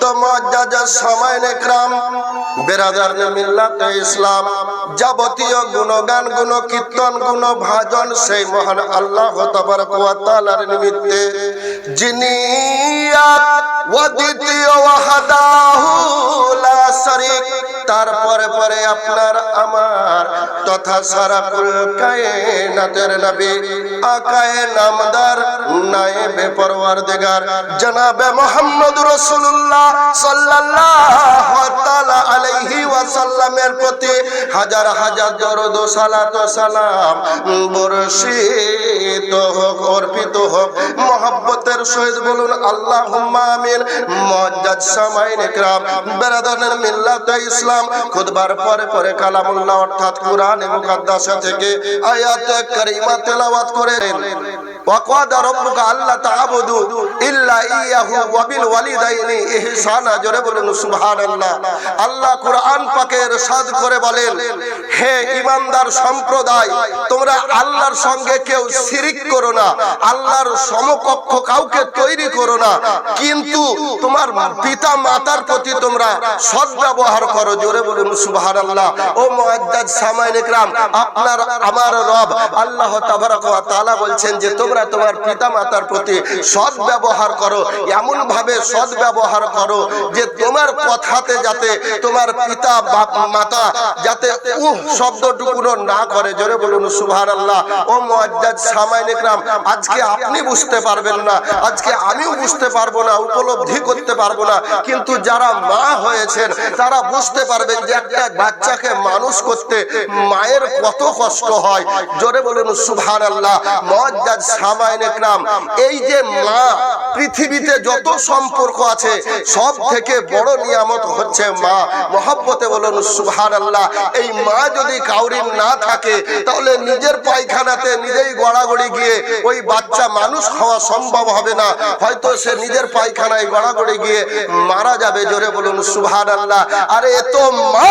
তো মজ্জাজা সময় নেকরাম। বেরাদার মিল্লাত ইসলাম। যাবতীয় গুণগান, গুণ কীর্তন, গুণ ভাজন সেই মহান আল্লাহ তাবারক ওয়া তাআলার নিমিত্তে। যিনি দ্বিতীয় তারপরে পরে আপনার আমার, তথা সারা কায়নাতের নবী, আকায়ে নামদার, নায়েবে পরওয়ারদিগার। জনাবে মুহাম্মদ রাসূলুল্লাহ সাল্লাল্লাহু তাআলা আলাইহি প্রতি হাজার হাজার দরুদ ও সালাত ও সালাম বর্ষিত হোক, অর্পিত হোক। মহব্বতের সহিত বলুন, আল্লাহুম্মা আমিন। মুআজ্জাজ সামাইন ইকরাম বেরাদানের মিল্লাত ইসলাম, খুতবার পরে পরে কালামুল্লাহ অর্থাৎ কোরআন মুকাদ্দাস থেকে আয়াত কারিমা তেলাওয়াত করেন। তোমরা আল্লাহর সঙ্গে কেউ শিরিক করো না, আল্লাহর সমকক্ষ কাউকে তৈরি করো না, কিন্তু তোমার পিতা মাতার প্রতি তোমরা সদ্ব্যবহার করো। জোরে বলুন, সুবহানাল্লাহ। ও মুআদ্দাদ সামাইন ইকরাম, আপনার, আমার রব আল্লাহ তাবারক বলছেন যে তোমরা তোমার পিতা মাতার প্রতি সৎ ব্যবহার করো এমন ভাবে সৎ ব্যবহার করো যে তোমার কথাতে যাতে তোমার পিতা বাপ মাতা যাতে উহ শব্দটুকু না করে। জোরে বলুন, সুবহানাল্লাহ। ও মুআজ্জাজ সামাইন ইকরাম, আজকে আপনি বুঝতে পারবেন না, আজকে আমিও বুঝতে পারব না, উপলব্ধি করতে পারব না, কিন্তু যারা মা হয়েছেন, তারা বুঝতে পারবেন যে একটা বাচ্চাকে মানুষ করতে মায়ের কত কষ্ট হয়। জোরে বলুন, সুবহানাল্লাহ। মুআজ্জাজ এই যে মা, পৃথিবীতে যত সম্পর্ক আছে, সব থেকে বড় নিয়ামত হচ্ছে মা। মহব্বতে বলুন, সুবহানাল্লাহ, এই মা যদি কাউরির না থাকে, তাহলে নিজের পায়খানাতে নিজেই গড়াগড়ি গিয়ে ওই বাচ্চা মানুষ হওয়া সম্ভব হবে না। হয়তো সে নিজের পায়খানায় গড়াগড়ি গিয়ে মারা যাবে, জোরে বলুন, সুবহানাল্লাহ। আরে এ তো মা,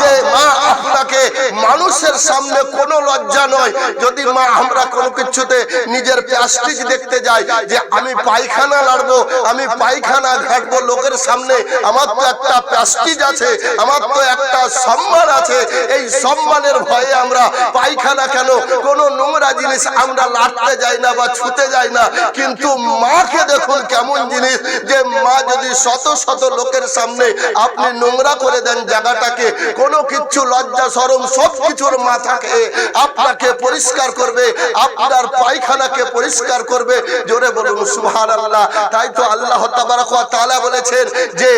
যে মা আপনাকে মানুষের সামনে কোনো লজ্জা নয়। যদি মা আমরা কোনো কিছুতে নিজের প্লাস্টিক দেখতে যাই যে আমি পায়খানা লাড়বো, আমি পায়খানা ঘাটবো লোকের সামনে। আমার তো একটা প্লাস্টিক আছে, আমার তো একটা সম্মান আছে। এই সম্মানের ভয়ে আমরা পায়খানা কেন? কোন নোংরা জিনিস আমরা লাড়তে যাই না বা ছুতে যাই না। কিন্তু মাকে দেখুন কেমন জিনিস, যে মা যদি শত শত লোকের সামনে আপনি নোংরা করে দেন জায়গাটাকে, কোনো কিছু লজ্জা সরম সব কিছুর মাথাকে আপনাকে পরিষ্কার করবে। আপনার পায়খানাকে পরিষ্কার করবে। জোরে বলুন, সুবহানাল্লাহ। তাই তো আল্লাহ তাবারক বলেছেন যে,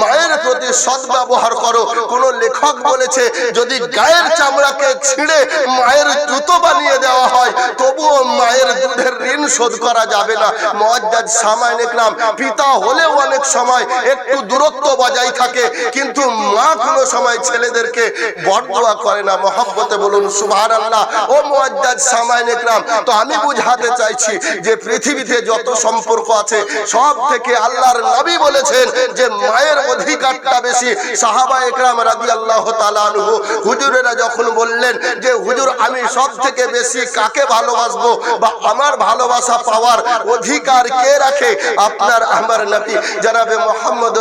মায়ের প্রতি সদ্ব্যবহার করো। কোন লেখক বলেছে, যদি গায়ের চামড়াকে ছিঁড়ে মায়ের জুতো বানিয়ে দেওয়া হয়, তবুও মায়ের দুধের ঋণ শোধ করা যাবে না। মুআজ্জাজ সামাইন ইকরাম, পিতা হলেও অনেক সময় একটু দূরত্ব বজায় থাকে, কিন্তু মা কোনো সময় ছেলেদেরকে বড়দোয়া করে না। মহব্বতে বলুন, সুবহানাল্লাহ। ও মুআজ্জাজ সামাইন ইকরাম, তো আমি বুঝাতে চাইছি যে পৃথিবীতে যত সম্পর্ক আছে সব থেকে আল্লাহর নবী বলেছেন যে মায়ের অধিকারটা বেশি। সাহাবা একরাম রাদিয়াল্লাহু তাআলা আনহু হুজুরেরা যখন বললেন যে হুজুর আমি সব থেকে বেশি কাকে ভালোবাসবো বা আমার ভালোবাসা পাওয়ার অধিকার কে রাখে? আপনার আমার নবী জনাবে মুহাম্মদ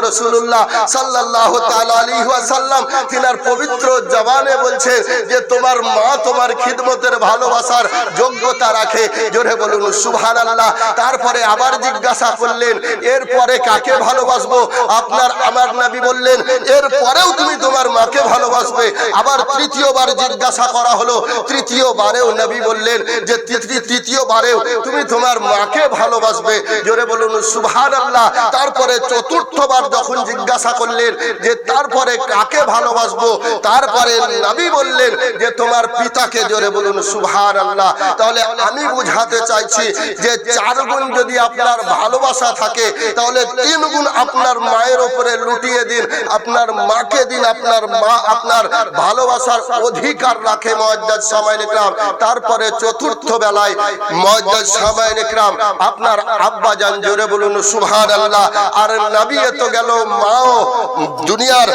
তাআলা আলাইহি ওয়াসাল্লাম তিনার পবিত্র জবানে বলছে যে তোমার মা তোমার খিদমতের ভালোবাসার যোগ্যতা রাখে। জোরে বলুন, সুবহানাল্লাহ। তারপরে আবার জিজ্ঞাসা করলেন, এরপরে কাকে ভালোবাসবো? আপনার আমার নবী বললেন, এরপরেও তুমি তোমার মাকে ভালোবাসবে। আবার তৃতীয়বার জিজ্ঞাসা করা হলো, তৃতীয়বারেও নবী বললেন যে তৃতীয়বারেও তুমি তোমার মাকে ভালোবাসবে। জোরে বলুন, সুবহানাল্লাহ। তারপরে চতুর্থবার যখন জিজ্ঞাসা করলেন যে, তারপরে কাকে ভালোবাসবো? তারপরে নবী বললেন যে, তোমার পিতাকে। জোরে বলুন, সুবহানাল্লাহ। তাহলে আমি বুঝাতে চাইছি যে চার গুণ যদি আপনার ভালোবাসা থাকে, তাহলে তিন গুণ আপনার মায়ের উপরে লুটিয়ে দিন, আপনার মাকে দিন, আপনার মা আপনার ভালোবাসার অধিকার রাখে মজ্জাদ সামাইন ইকরাম। তারপরে চতুর্থ বেলায় মজ্জাদ সামাইন ইকরাম, আপনার আব্বা জান জোরে বলুন, সুবহানাল্লাহ। আর নবী এ তো গেল মাও, দুনিয়ার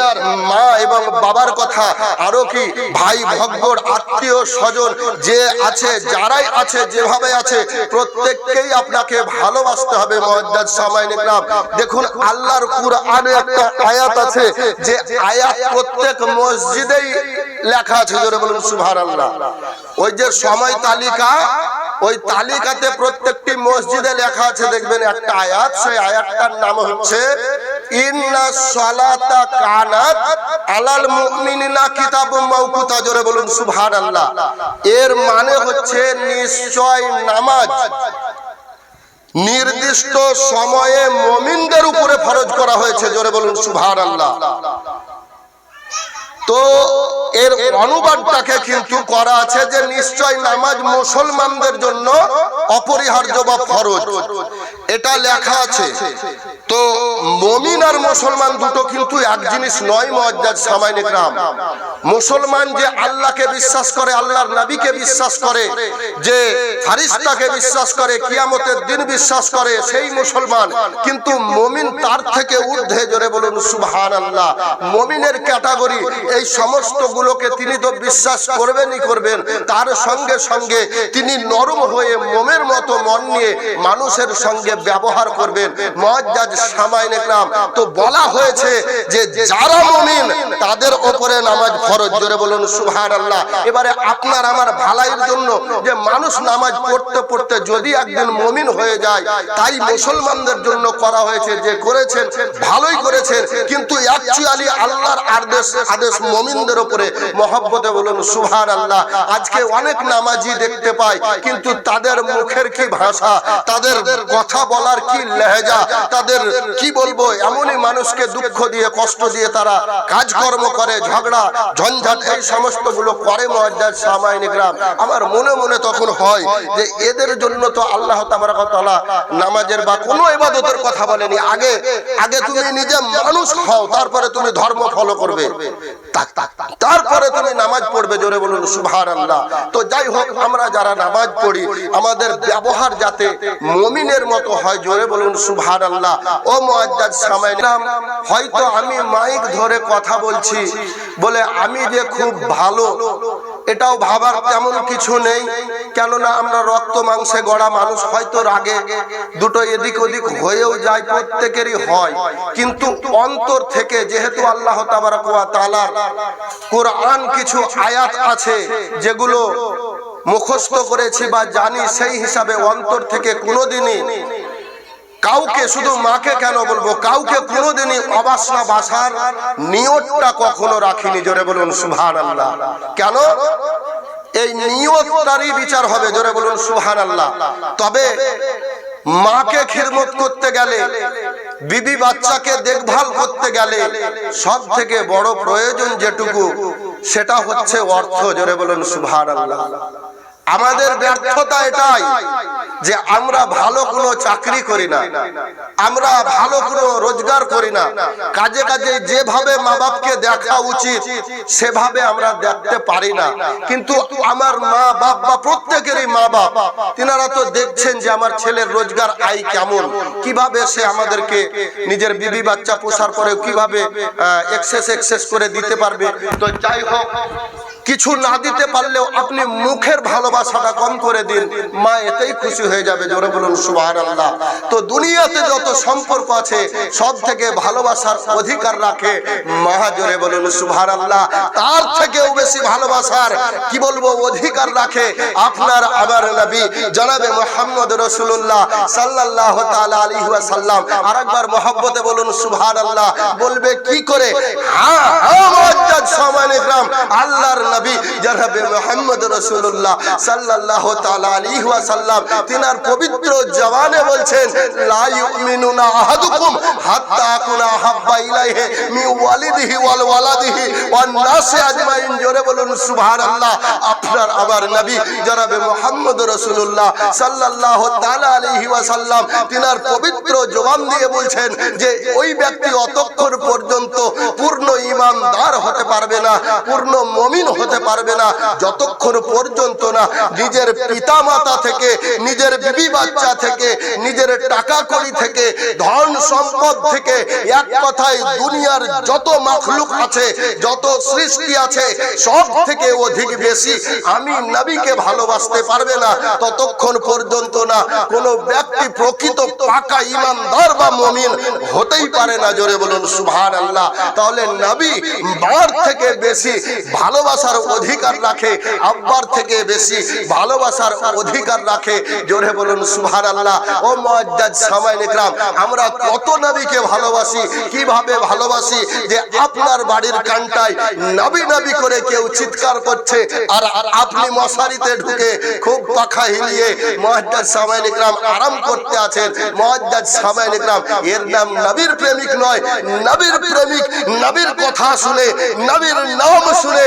মা এবং বাবার কথা। আরও কি, ভাই ভগ্গর আত্মীয় স্বজন যে আছে, যারাই আছে, যেভাবে আছে প্রত্যেককেই আপনাকে ভালোবাসতে হবে দেখুন, আল্লাহর কুরআনে একটা আয়াত আছে যে আয়াত প্রত্যেক মসজিদেই লেখা আছে, জোরে বলুন, সুবহানাল্লাহ। ওই যে সময় তালিকা, ওই তালিকাতে প্রত্যেকটি মসজিদে লেখা আছে, দেখবেন একটা আয়াত, সেই আয়াতটার নাম হচ্ছে ইন্না সালাতা কানাত আলাল মুমিনিনা কিতাবুম মাওকুতা। জোরে বলুন, সুবহানাল্লাহ। এর মানে হচ্ছে নিশ্চয় নামাজ। নির্দিষ্ট সময়ে মমিনদের উপরে ফরজ করা হয়েছে। জোরে বলুন, সুবহানাল্লাহ। তো এর অনুবাদটাকে কিন্তু করা আছে যে নিশ্চয় নামাজ মুসলমানদের জন্য অপরিহার্য বা ফরজ। এটা লেখা আছে। তো মমিন আর মুসলমান দুটো কিন্তু এক জিনিস নয় মজ্জাদ সামাইনিক রাম মুসলমান যে আল্লাহকে বিশ্বাস করে, আল্লাহর নবীকে বিশ্বাস করে, যে ফারিস্তাকে বিশ্বাস করে, কিয়ামতের দিন বিশ্বাস করে, সেই মুসলমান। কিন্তু মমিন তার থেকে ঊর্ধ্বে, জোরে বলুন সুবহান আল্লাহ মমিনের ক্যাটাগরি এই সমস্ত গুলোকে তিনি তো বিশ্বাস করবেনই করবেন। তার সঙ্গে সঙ্গে তিনি নরম হয়ে মোমের মতো মন নিয়ে মানুষের সঙ্গে ব্যবহার করবেন। মজ্জাজ সামাইন একরাম, তো বলা হয়েছে যে যারা মমিন, তাদের ওপরে নামাজ ফরজ। জোরে বলুন সুবহান আল্লাহ এবারে আপনার আমার ভালাইয়ের জন্য যে মানুষ নামাজ পড়তে পড়তে যদি একদিন মমিন হয়ে যায়, তাই মুসলমানদের জন্য করা হয়েছে যে করেছেন, ভালোই করেছেন। কিন্তু অ্যাকচুয়ালি আল্লাহর আদেশ আদেশ মমিনদের উপরে মহব্বতে বলুন সুবহান আল্লাহ আজকে অনেক নামাজি দেখতে পাই, কিন্তু তাদের মুখের কি ভাষা? তাদের কথা বলার কি লেহেজা? তাদের কি বলব? এমনই মানুষকে দুঃখ দিয়ে, কষ্ট দিয়ে তারা কাজকর্ম করে, ঝগড়া, ঝঞ্ঝাট, এই সমস্তগুলো করে মহাজার সামাইনিক রাম আমার মনে মনে তখন হয় যে এদের জন্য তো আল্লাহ তাবারাকাতালা নামাজের বা কোনো ইবাদতের কথা বলেনি। আগে আগে তুমি নিজে মানুষ হও, তারপরে তুমি ধর্ম ফলো করবে। তারপরে তুমি নামাজ পড়বে জোরে বলুন সুভার আল্লাহ তো যাই হোক, আমরা যারা নামাজ পড়ি, আমাদের ব্যবহার যাতে মমিনের মতো হয়, জোরে বলুন সুভার আল্লাহ ও মোয়াজ্জাদ সামাইলাম হয়তো আমি মাইক ধরে কথা বলছি, বলে আমি যে খুব ভালো এটাও ভাবার তেমন কিছু নেই, কেননা আমরা রক্ত মাংসে গড়া মানুষ হয়তো রাগে, দুটো এদিক ওদিক হয়েও যায়, প্রত্যেকেরই হয়। কিন্তু অন্তর থেকে যেহেতু আল্লাহ কোরআন কিছু আয়াত আছে, যেগুলো মুখস্থ করেছি বা জানি সেই হিসাবে অন্তর থেকে কোনোদিনই কাউকে শুধু মাকে কেন বলব? কাউকে কোনোদিনই অবাসনা বাসার নিয়তটা কখনো রাখিনি। জোরে বলুন সুহান আল্লাহ কেন? এই নিয়তটারই বিচার হবে, জোরে বলুন সুহান আল্লাহ তবে মাকে খিদমত করতে গেলে, বিবি বাচ্চাকে দেখভাল করতে গেলে সব থেকে বড় প্রয়োজন যেটুকু, সেটা হচ্ছে অর্থ, জোরে বলুন সুভান আল্লাহ আমাদের ব্যর্থতা এটাই যে আমরা ভালো কোনো চাকরি করি না। আমরা ভালো কোনো রোজগার করি না। কাজে কাজে যেভাবে মা বাপকে দেখা উচিত সেভাবে আমরা দেখতে পারি না। কিন্তু আমার মা বাপ বা প্রত্যেকেরই মা বাপ তিনারা তো দেখছেন যে আমার ছেলের রোজগার আয় কেমন। কীভাবে সে আমাদেরকে নিজের বিবি বাচ্চা পোষার পরে কীভাবে এক্সেস এক্সেস করে দিতে পারবে। তো যাই হোক কিছু না দিতে পারলেও আপনি মুখের ভালোবাসাটা কম করে দিন। মা, এতেই খুশি হয়ে যাবে, জোরে বলুন সুবাহ আল্লাহ তো দুনিয়াতে যত সম্পর্ক আছে, সব থেকে ভালোবাসার অধিকার রাখে মা, জোরে বলুন সুবাহ আল্লাহ তার থেকেও বেশি ভালোবাসার, কি বলব, অধিকার রাখে আপনার আমার নবী, জনাবে মোহাম্মদ রসুল্লাহ সাল্লাহ তাআলা আলাইহি ওয়াসাল্লাম। আরেকবার মহব্বতে বলুন সুবহান আল্লাহ বলবে কি করে? হ্যাঁ হ্যাঁ আল্লাহর নবী জনাবে মুহাম্মদ রাসূলুল্লাহ সাল্লাল্লাহু তাআলা আলাইহি ওয়াসাল্লাম, তিনার পবিত্র জবানে বলছেন বলছেন যে, ওই ব্যক্তি অতক্ষণ পর্যন্ত পূর্ণ ইমানদার হতে পারবে না, পূর্ণ মমিন হতে হতে পারবে না, যতক্ষণ পর্যন্ত না নিজের পিতা মাতা থেকে, নিজের বিবি বাচ্চা থেকে, নিজের টাকা কড়ি থেকে, ধন সম্পদ থেকে এক কথায় দুনিয়ার যত মাখলুক আছে, যত সৃষ্টি আছে, সব থেকে অধিক বেশি আমি নবীকে ভালোবাসতে পারবে না, ততক্ষণ পর্যন্ত না কোনো ব্যক্তি প্রকৃত পাকা ইমানদার বা মমিন হতেই পারে না। জোরে বলুন সুভান আল্লাহ তাহলে নবী বার থেকে বেশি ভালোবাসার অধিকার রাখে, আব্বার থেকে বেশি ভালোবাসার অধিকার রাখে। জোরে বলুন সুভান আল্লাহ ও মজ্জাদ সামাই নিকরাম, আমরা কত নবীকে ভালোবাসি, কীভাবে ভালোবাসি যে আপনার বাড়ির কানটায় নবী নবী করে কেউ চিৎকার করছে আর আপনি মশারিতে ঢুকে খুব পাখা হিলিয়ে মহাজ্জাদ সামাই নিকরাম আরাম করতে আছেন। মহাজ্জাদ সামাই নিকরাম, এর নাম নবীর প্রেমিক নয়, নবীর প্রেমিক, নবীর কথা শুনে, নবীর নাম শুনে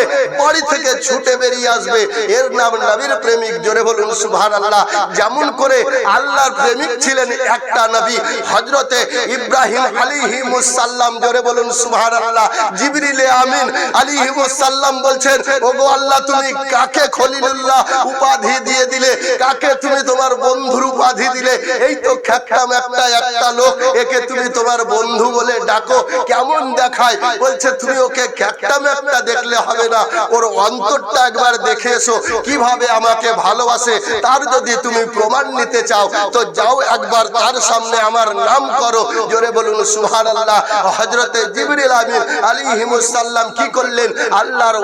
বাড়ি থেকে ছুটে বেরিয়ে আসবে। এর নাম নবীর প্রেমিক। জোরে বলুন সুবহান আল্লাহ যেমন করে আল্লাহর প্রেমিক ছিলেন একটা নবী হজরতে ইব্রাহিম আলিহিমুসাল্লাম জোরে বলুন সুবহান আল্লাহ জিবরিলে আমিন আলিহিমুসাল্লাম বলছেন, ওগো আল্লাহ, তুমি কাকে খলিলুল্লাহ উপাধি দিয়ে দিলে? কাকে তুমি তোমার বন্ধুর উপাধি দিলে? এই তো খ্যাকটাম একটা একটা লোক, একে তুমি তোমার বন্ধু বলে ডাকো। কেমন দেখায়? বলছে, তুমি ওকে খ্যাকটাম একটা দেখলে হবে না। ওর অন্তরটা একবার দেখে এসো, কীভাবে আমাকে ভালোবাসে। তার যদি তুমি প্রমাণ নিতে চাও, তো যাও একবার তার সামনে আমার নাম করো। জোরে বলুন সুহান আল্লাহ হজরতে জিবরিল আমিন আলী হিমুসাল্লাম কি করলেন? আল্লাহর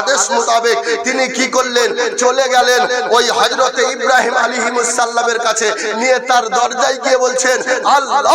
আদেশ মোতাবেক তিনি কি করলেন? চলে গেলেন ওই হজরতে ইব্রাহিম আলী হিমুসাল্লামের কাছে। নিয়ে তার দরজায় গিয়ে বলছেন, আল্লাহ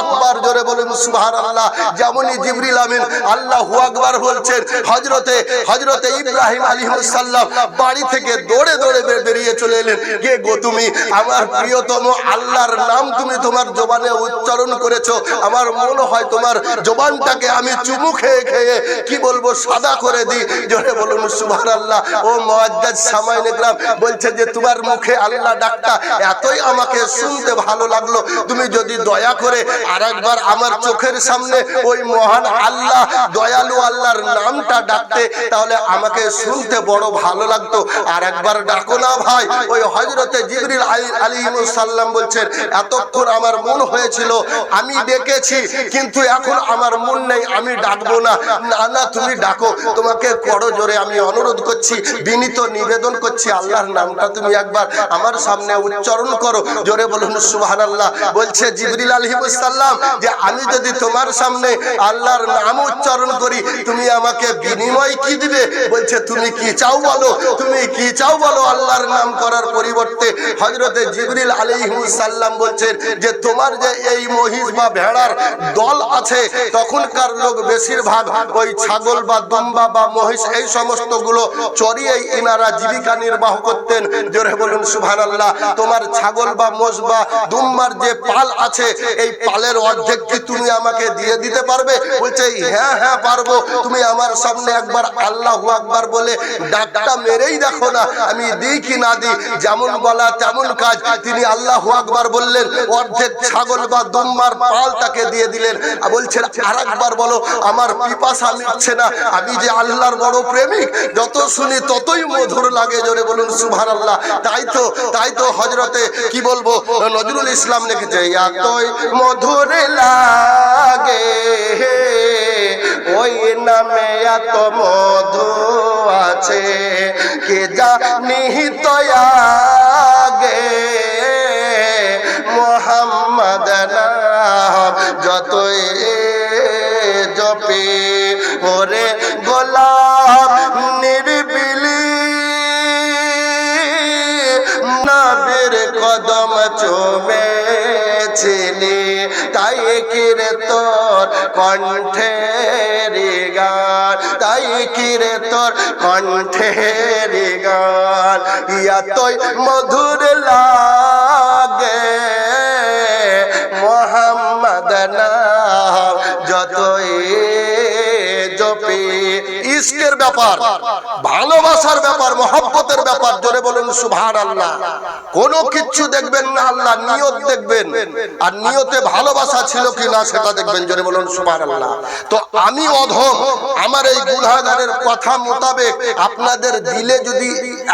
আকবার। জোরে বলুন সুহান আল্লাহ যেমনই জিবরিল আমিন আল্লাহ আকবার বলছেন হজরতে হজরতে ইব্রাহিম আলী সাল্লাম বাড়ি থেকে দৌড়ে দৌড়ে বেরিয়ে চলে এলেন। কে গো তুমি? আমার প্রিয়তম আল্লাহর নাম তুমি তোমার জবানে উচ্চারণ করেছ। আমার মনে হয় তোমার জবানটাকে আমি চুমু খেয়ে খেয়ে, কি বলব, সাদা করে দিই। জোরে বলুন সুভান আল্লাহ ও মহাজ্জাদ সামাই নিকলাম বলছে যে, তোমার মুখে আল্লাহ ডাকটা এতই আমাকে শুনতে ভালো লাগল। তুমি যদি দয়া করে আরেকবার আমার চোখের সামনে ওই মহান আল্লাহ, দয়ালু আল্লাহর নামটা ডাকতে, তাহলে আমাকে শুনতে বড় ভালো লাগতো। আর একবার ডাকো না ভাই। ওই হজরতে জিবরিল আলী সাল্লাম বলছেন, এতক্ষণ আমার মন হয়েছিল, আমি ডেকেছি, কিন্তু এখন আমার মন নেই, আমি ডাকবো না। না না, তুমি ডাকো। তোমাকে করো জোরে, আমি অনুরোধ করছি, বিনীত নিবেদন করছি, আল্লাহর নামটা তুমি একবার আমার সামনে উচ্চারণ করো। জোরে বলুন সুবহান আল্লাহ বলছে জিবরিল আলহিমুসাল্লাম যে, আমি যদি তোমার সামনে আল্লাহর নাম উচ্চারণ করি, তুমি আমাকে বিনিময় কি দিবে? বলছে, তুমি কি চাও বলো? তুমি কি চাও বলো আল্লাহর নাম করার পরিবর্তে? হজরতে জিবরিল আলহিমুসাল্লাম বলছেন যে, তোমার যে এই মহিষ বা ভেড়ার দল আছে, তখনকার লোক বেশিরভাগ ওই ছাগল বা দুম্বা বা মহিষ, এই সমস্তগুলো চড়িয়ে ইনারা জীবিকা নির্বাহ করতেন। জোরে বলুন সুবহান আল্লাহ তোমার ছাগল বা মোষ বা দুম্বার যে পাল আছে, এই পালের অর্ধেক কি তুমি আমাকে দিয়ে দিতে পারবে? বলছে হ্যাঁ হ্যাঁ পারব। তুমি আমার সামনে একবার আল্লাহ আকবার বলে, ডাকটা মেরেই দেখো না, আমি দিই কি না দিই, যেমন বলা তেমন কাজ। তিনি আল্লাহ আকবার বললেন, অর্ধেক ছাগল বা দুম্বার পাল তাকে দিয়ে দিলেন। বলছেন আর একবার বলো, আমার পিপাসা মিটছে না, আমি যে আল্লাহর বড় প্রেমিক, যত শুনি ততই মধুর লাগে, জোরে বলুন সুভান আল্লাহ তাই তো তাই তো হজরতে কি বলব, নজরুল ইসলাম লিখেছে, এতই মধুর লাগে ওই নামে এত মধু আছে, কে জানি তো আগে মোহাম্মদ যতই জপে, ওরে গোলাপ নির্বিলি, নবীর কদম চুমেছিলি, তাই কিরে তোর কণ্ঠের গান তাই কিরে তোর কণ্ঠের গান ইয়া তোই মধুর লাগে। মোহাম্মদ নাম যতই জপি, ইস্কের ব্যাপার। ভালোবাসার ব্যাপার, মহব্বতের ব্যাপার, জোরে বলুন সুভান আল্লাহ কোনো কিচ্ছু দেখবেন না, আল্লাহ নিয়ত দেখবেন। আর নিয়তে ভালোবাসা ছিল কি না সেটা দেখবেন, জোরে বলুন সুভান আল্লাহ তো আমি অধম, আমার এই গুনাহগারের কথা মোতাবেক আপনাদের দিলে যদি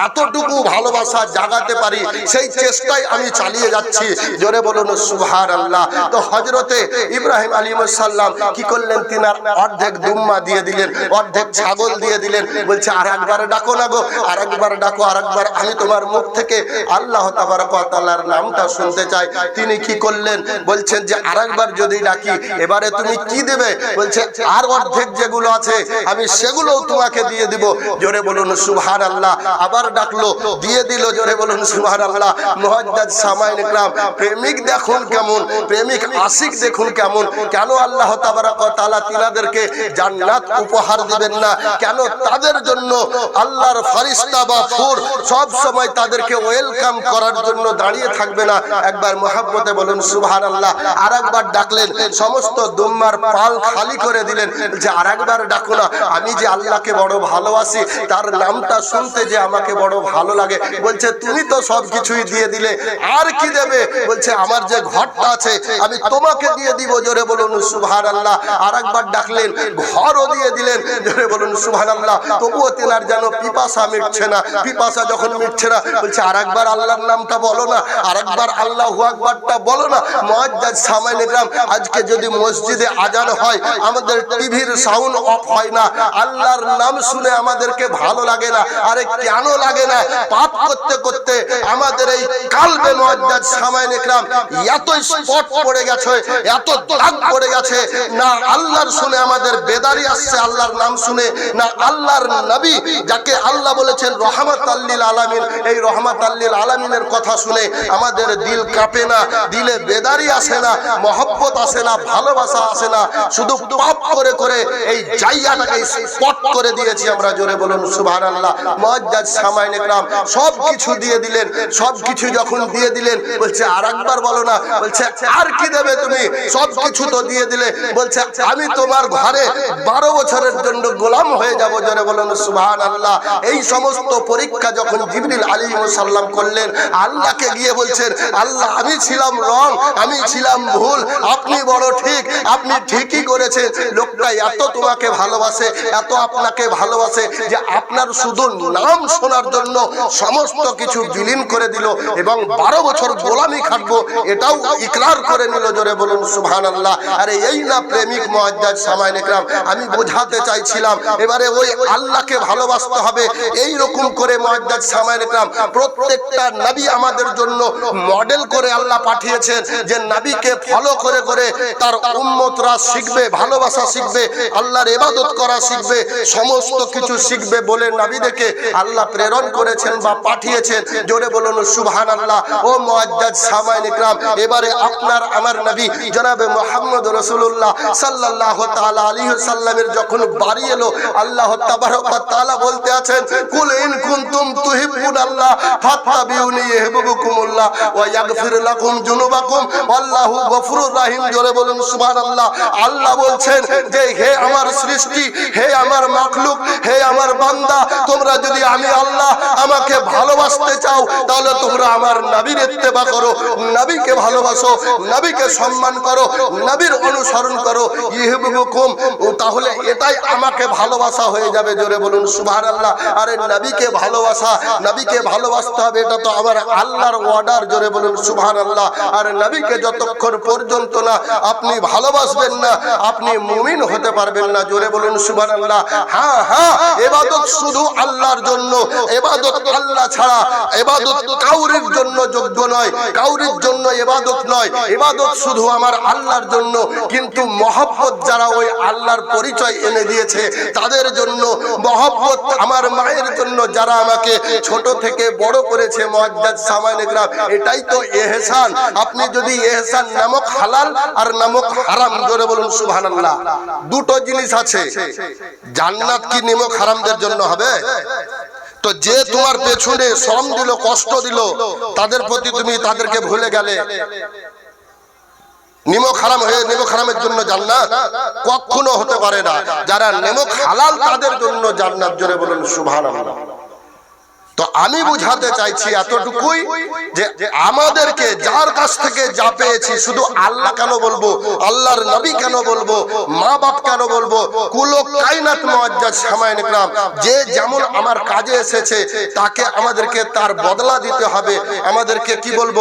এতটুকু ভালোবাসা জাগাতে পারি, সেই চেষ্টাই আমি চালিয়ে যাচ্ছি, জোরে বলুন সুভান আল্লাহ তো হজরতে ইব্রাহিম আলী সাল্লাম কি করলেন? তিনার অর্ধেক দুম্মা দিয়ে দিলেন, অর্ধেক ছাগল দিয়ে দিলেন। বলছে আর একবার ডাকো না গো আর একবার ডাকো আর একবার আমি তোমার মুখ থেকে আল্লাহ তাবারকার নামটা শুনতে চাই। তিনি কি করলেন? বলছেন যে আর একবার যদি ডাকি, এবারে তুমি কি দেবে? বলছে, আর অর্ধেক যেগুলো আছে, আমি সেগুলোও তোমাকে দিয়ে দিব। জোরে বলুন সুবহান আল্লাহ আবার ডাকলো, দিয়ে দিল, জোরে বলুন সুবহান আল্লাহ মুহাজ্জাজ সামাইন ইকরাম, প্রেমিক দেখুন কেমন, প্রেমিক আশিক দেখুন কেমন। কেন আল্লাহ তাবারাক তাআলা তিনাদেরকে জান্নাত উপহার দিবেন না? কেন তাদের জন্য আল্লাহর ফারিস্তা বা ফুর সব সময় তাদেরকে ওয়েলকাম করার জন্য দাঁড়িয়ে থাকবে না। একবার মহাব্বতে বলুন, সুবহানাল্লাহ। আর একবার ডাকলেন, সমস্ত দুম্মার পাল খালি করে দিলেন যে আর একবার ডাকো না। আমি যে আল্লাহকে বড় ভালোবাসি, তার নামটা শুনতে যে আমাকে বড় ভালো লাগে। বলছে, তুমি তো সব কিছুই দিয়ে দিলে, আর কি দেবে? বলছে, আমার যে ঘরটা আছে, আমি তোমাকে দিয়ে দিব। জোরে বলুন সুবহান আল্লাহ আর একবার ডাকলেন, ঘরও দিয়ে দিলেন। জোরে বলুন সুবহান আল্লাহ তবুও তেনার যেন পিপাসা মিটছে না, পিপাসা যখন মিটছে না, বলছে আর একবার আল্লাহর নামটা বলো না আর একবার আল্লাহ আকবারটা বলো না। মহাজ্জাজ সামাইন গ্রাম আজকে যদি মসজিদে আজান হয়, আমাদের টিভির সাউন্ড অফ হয় না, আল্লাহর নাম শুনে আমাদেরকে ভালো লাগে না, আরে কেন লাগে না? পাপ করতে করতে আমাদের এই কালবে মহাজ্জাজ সামাইন গ্রাম এত স্পট পড়ে গেছে, এত দাগ পড়ে গেছে, না আল্লাহর শুনে আমাদের বেদারি আসছে, আল্লাহর নাম শুনে, না আল্লাহর নবী যাকে আল্লাহ বলেছেন রহমত আল্লিল আলামিন, এই রহমত আল্লিল আলামিনের কথা শুনে আমাদের দিল কাঁপে না, দিলে বেদারি আসে না, মহব্বত আসে না, ভালোবাসা আসে না, শুধু পাপ করে করে এই জায়গাটাকে স্পট করে দিয়েছি আমরা জোরে বলুন, সুবহানাল্লাহ। মুআজ্জাজ সামাইন ইকরাম সব কিছু দিয়ে দিলেন সব কিছু যখন দিয়ে দিলেন, বলছে, আরেকবার বলো না। বলছে, আর কি দেবে তুমি? সব কিছু তো দিয়ে দিলে, বলছে, আমি তোমার ঘরে বারো বছরের জন্য গোলাম হয়ে যাব। জোরে বলুন সুবহান আল্লাহ এই সমস্ত পরীক্ষা যখন জিবরিল আলী সাল্লাম করলেন, আল্লাহকে গিয়ে বলছেন, আল্লাহ, আমি ছিলাম রং, আমি ছিলাম ভুল, আপনি বড় ঠিক, আপনি ঠিকই করেছেন। লোকটা এত তোমাকে ভালোবাসে, এত আপনাকে ভালোবাসে যে আপনার শুধু নাম শোনার জন্য সমস্ত কিছু বিলীন করে দিল এবং বারো বছর গোলামি খাটবো, এটাও ইকরার করে নিল জোরে বলুন সুবহান আল্লাহ আরে, এই না প্রেমিক, মহাজ্জাজ সামাইন ইকরাম, আমি বোঝাতে চাইছিলাম, এবারে ওই আল্লাহকে ভালোবাসতে হবে। এই রকম করে মহাজ্জাজ সামাইন ইকরাম প্রত্যেকটা নবী আমাদের জন্য মডেল করে আল্লাহ পাঠিয়েছেন যে নবীকে ফলো করে করে তার উম্মতরা শিখবে, ভালোবাসা শিখবে, আল্লাহর ইবাদত করা শিখবে, সমস্ত কিছু শিখবে বলে নবীদেরকে আল্লাহ প্রেরণ করেছেন বা পাঠিয়েছেন। জোরে বলুন, সুবহানাল্লাহ। ও মুআজ্জাজ সামাইন ইকরাম, এবারে আপনার, আমার নবী জনাবে মুহাম্মদ রাসূলুল্লাহ সাল্লাল্লাহু তাআলা আলাইহি সাল্লামের যখন বাড়ি এলো, আল্লাহ তাবারক ওয়া তাআলা বলতে আছেন, কুল ইন কুনতুম তুহিব্বুন আল্লাহ ফাত্তাবিউনি ইহবিবুকুমুল্লাহ ওয়া ইয়াগফির লাকুম যুনুবাকুম, আল্লাহু গফুরুর রহিম। জোরে বলুন, সুবহানাল্লাহ। আল্লাহ বলছেন যে, হে আমার সৃষ্টি, হে আমার মাখলুক, হে আমার বান্দা, তোমরা যদি আমি আল্লাহ আমাকে ভালোবাসতে চাও, তাহলে তোমরা আমার নবীর ইত্তেবা করো, নবীকে ভালোবাসো, নবীকে সম্মান করো, নবীর অনুসরণ করো, ইহবিবুকুম তাহলে এটাই আমাকে ভালোবাসা হয়ে যাবে। জোরে বলুন সুবহানাল্লাহ। আরে নবীকে ভালোবাসা, নবীকে ভালোবাসতে হবে, এটা তো আমার আল্লাহর জোরে বলুন সুবহানাল্লাহ। আর নবীকে যতক্ষণ পর্যন্ত না আপনি ভালোবাসবেন না, আপনি মুমিন হতে পারবেন না, জোরে বলুন সুবহানাল্লাহ। হ্যাঁ হ্যাঁ এবাদত শুধু আল্লাহর জন্য, এবাদত আল্লাহ ছাড়া, এবাদত কাউরির জন্য যোগ্য নয়, কাউরির জন্য এবাদত নয়, এবাদত শুধু আমার আল্লাহর জন্য, কিন্তু মহব্বত যারা ওই আল্লাহর পরিচয় এনে দিয়েছে, তাদের জন্য মহব্বত আমার মায়ের জন্য যারা আমাকে ছোট থেকে বড় করেছে মহাজ্জাদ সামাইন এটাই তো এহসান। আপনি যদি এহসান নামক হালাল আর নামক হারাম, জোরে বলুন সুবহানাল্লাহ। দুটো জিনিস আছে। জান্নাত কি নিমক হারামদের জন্য হবে? তো যে তোমার পেছনে শ্রম দিল, কষ্ট দিল, তাদের প্রতি তুমি তাদেরকে ভুলে গেলে। হয়ে জন্য কখনো হতে পারে না। যারা নিমক হালাল তাদের জন্য জান্নাত, জোরে বলুন সুবহানাল্লাহ। তো আমি বুঝাতে চাইছি এতটুকুই যে আমাদেরকে যার কাছ থেকে যা পেয়েছি শুধু আল্লাহ কেন বলব আল্লাহর নবী কেন বলব মা বাপ কেন বলব কুলো কাইনাত মুআজ্জাজ সামাইন ইকরাম যে যেমন আমার কাজে এসেছে তাকে আমাদেরকে তার বদলা দিতে হবে। আমাদেরকে কি বলব?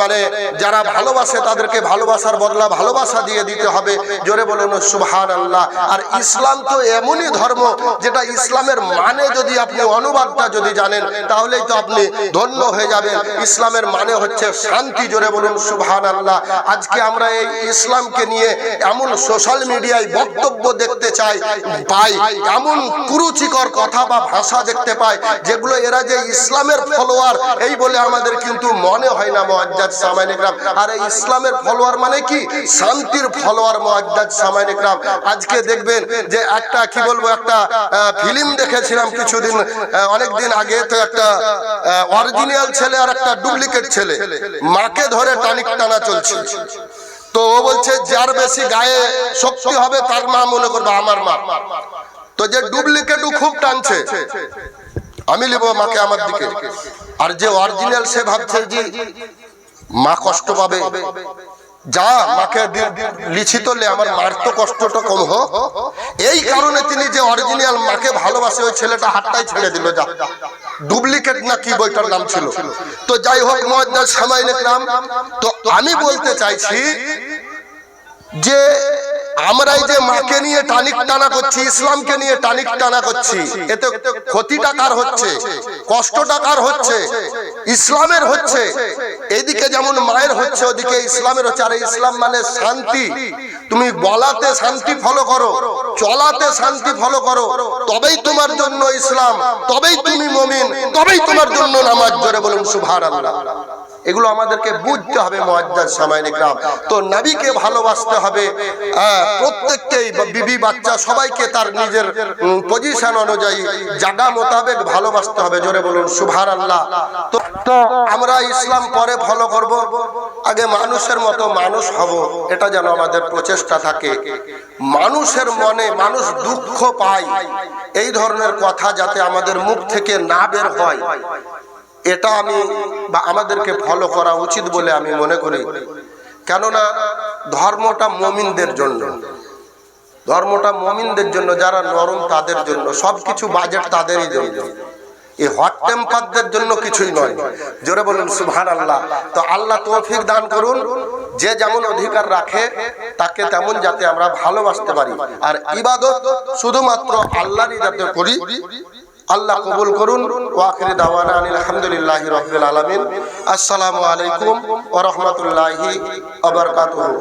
মানে যারা ভালোবাসে তাদেরকে ভালোবাসার বদলা ভালোবাসা দিয়ে দিতে হবে। জোরে বলেন সুবহান আল্লাহ আর ইসলাম তো এমনই ধর্ম যেটা ইসলামের মানে যদি আপনি অনুবাদটা যদি জানেন তাহলেই তো আপনি ধন্য হয়ে যাবেন। ইসলামের মানে হচ্ছে শান্তি, জোরে বলুন সুবহান আল্লাহ আজকে আমরা এই ইসলামকে নিয়ে এমন সোশ্যাল মিডিয়ায় বক্তব্য দেখতে চাই পাই এমন কুরুচিকর কথা বা ভাষা দেখতে পাই, যেগুলো এরা যে ইসলামের ফলোয়ার, এই বলে আমাদের কিন্তু মনে হয় না, মোয়াজ্জাদ সামাইন ইকরাম। আর এই ইসলামের ফলোয়ার মানে কি? শান্তির ফলোয়ার, মোয়াজ্জাদ সামাইন ইকরাম। আজকে দেখবেন যে একটা, কি বলব, একটা ফিল্ম দেখেছিলাম কিছুদিন অনেকদিন আগে, তো একটা অরিজিনাল ছেলে আর একটা ডুপ্লিকেট ছেলে। মাকে ধরে টানিক টানা চলছে তো ও বলছে, যার বেশি গায়ে শক্তি হবে, তার মা মনে করবে আমার মা। তো যে ডুপ্লিকেট খুব টানছে, আমি লিব মাকে আমার দিকে। আর যে অরিজিনাল সে ভাবছে যে মা কষ্ট পাবে। যা মাকে লিছি তোলে আমার মার তো কষ্টটা কম হোক। এই কারণে তিনি যে অরিজিনাল মাকে ভালোবাসে, ওই ছেলেটা হাতটাই ছেড়ে দিল, যা। ডুপ্লিকেট না কি বইটার নাম ছিল? তো যাই হোক মহাজ্জাজ সামাইন নাম। তো আমি বলতে চাইছি যে আমরা এই যে মাকে নিয়ে টানিক টানা করছি, ইসলামকে নিয়ে টানিক টানা করছি, এতে ক্ষতিটা কার হচ্ছে? কষ্টটা কার হচ্ছে? ইসলামের হচ্ছে। এদিকে যেমন মায়ের হচ্ছে, ওদিকে ইসলামের হচ্ছে। আর ইসলাম মানে শান্তি। তুমি বলাতে শান্তি ফলো করো, চলাতে শান্তি ফলো করো। তবেই তোমার জন্য ইসলাম, তবেই তুমি মমিন, তবেই তোমার জন্য নামাজ জোরে বলুন, সুবহানাল্লাহ। এগুলো আমাদেরকে বুঝতে হবে ইকরাম। তো নবীকে ভালোবাসতে হবে আহ, প্রত্যেককেই বিবি বাচ্চা সবাইকে তার নিজের পজিশন অনুযায়ী জায়গা মোতাবেক ভালোবাসতে হবে জোরে বলুন সুভার আল্লাহ তো আমরা ইসলাম পরে ফলো করব আগে মানুষের মতো মানুষ হব এটা যেন আমাদের প্রচেষ্টা থাকে। মানুষের মনে মানুষ দুঃখ পায় এই ধরনের কথা যাতে আমাদের মুখ থেকে না বের হয়। এটা আমি বা আমাদেরকে ফলো করা উচিত বলে আমি মনে করি। কেননা ধর্মটা মমিনদের জন্য। ধর্মটা মমিনদের জন্য, যারা নরম তাদের জন্য, সবকিছু বাজেট তাদেরই জন্য। এই হট টেম্পারদের জন্য কিছুই নয়। জোরে বলুন সুভান আল্লাহ তো আল্লাহ তৌফিক দান করুন। যে যেমন অধিকার রাখে, তাকে তেমন যাতে আমরা ভালোবাসতে পারি। আর ইবাদত শুধুমাত্র আল্লাহরই যাতে করি আল্লাহ কবুল করুন। ওয়াকির দাওয়ানা আনিল আলহামদুলিল্লাহ রবিল আলমিন। আসসালামু আলাইকুম ওরহমতুল্লাহি বারাকাতুহু।